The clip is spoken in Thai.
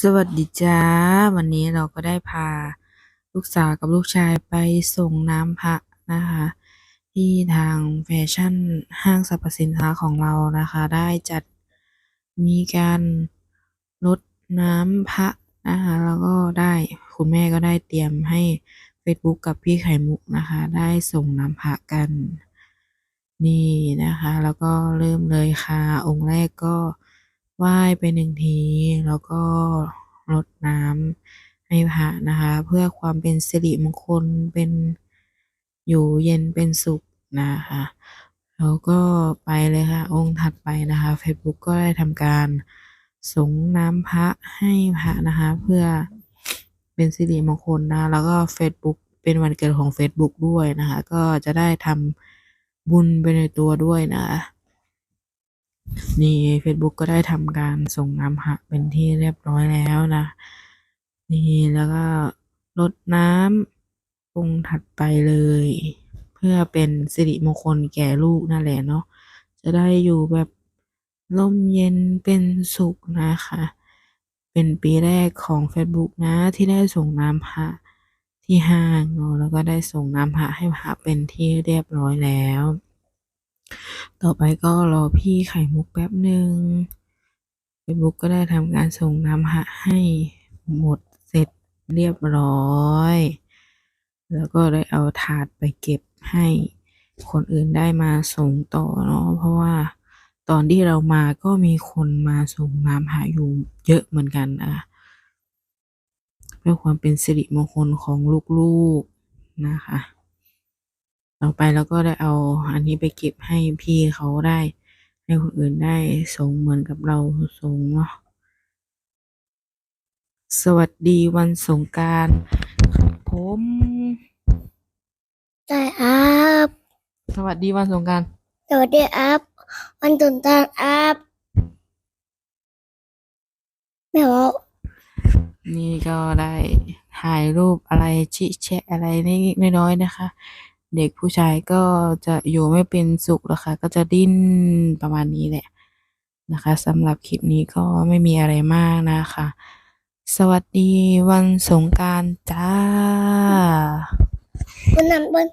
สวัสดีจ้า วันนี้เราก็ได้พาลูกสาวกับลูกชายไปส่งน้ำพระนะคะ ที่ทางแฟชั่นห้างสรรพสินค้าของเรานะคะ ได้จัดมีการรดน้ำพระนะคะ แล้วก็ได้คุณแม่ก็ได้เตรียมให้เฟซบุ๊กกับพี่ไข่มุกนะคะ ได้ส่งน้ำพระกัน นี่นะคะ แล้วก็เริ่มเลยค่ะองค์แรกก็ ไหว้ไปหนึ่งที แล้วก็รดน้ำให้พระนะคะ เพื่อความเป็นสิริมงคลเป็นอยู่เย็นเป็นสุขนะคะแล้วก็ไปเลยค่ะ องค์ถัดไปนะคะเฟซบุ๊กก็ได้ทำการส่งน้ำพระให้พระนะคะ เพื่อเป็นสิริมงคลนะ แล้วก็เฟซบุ๊กเป็นวันเกิดของเฟซบุ๊กด้วยนะคะ ก็จะได้ทำบุญไปในตัวด้วยนะคะ นี่เฟซบุ๊กก็ได้ทำการส่งน้ำพระเป็นที่เรียบร้อยแล้วนะ นี่แล้วก็รดน้ำองค์ถัดไปเลย เพื่อเป็นสิริมงคลแก่ลูกนั่นแหละเนาะจะได้อยู่แบบร่มเย็นเป็นสุขนะคะ เป็นปีแรกของ Facebook นะที่ได้ส่งน้ำพระที่ห้างเนาะแล้วก็ได้ส่งน้ำพระให้พระเป็นที่เรียบร้อยแล้ว ต่อไปก็รอพี่ไข่มุกแป๊บหนึ่ง Facebook ก็ได้ทำการส่งน้ำพระให้หมดเสร็จเรียบร้อย แล้วก็ได้เอาถาดไปเก็บให้คนอื่นได้มาส่งต่อเนาะเพราะว่าตอนที่เรามาก็มีคนมาส่งน้ำพระอยู่เยอะเหมือนกันนะเพื่อความเป็นสิริมงคลของลูกๆนะคะ ต่อไปเราก็ได้เอาอันนี้ไปเก็บให้พี่เขาได้ ให้คนอื่นได้ส่งเหมือนกับเราส่งเนาะสวัสดีวันสงกรานต์ครับผมใช่ครับสวัสดีวันสงกรานต์สวัสดีครับวันตุนตานครับแม่บอกนี่ก็ได้ถ่ายรูปอะไรชิแชะอะไรนิดๆน้อยๆนะคะ เด็กผู้ชายก็จะอยู่ไม่เป็นสุขหรอกค่ะ ก็จะดิ้นประมาณนี้แหละนะคะสำหรับคลิปนี้ก็ไม่มีอะไรมากนะคะ สวัสดีวันสงการจ้าวันนั้นวัน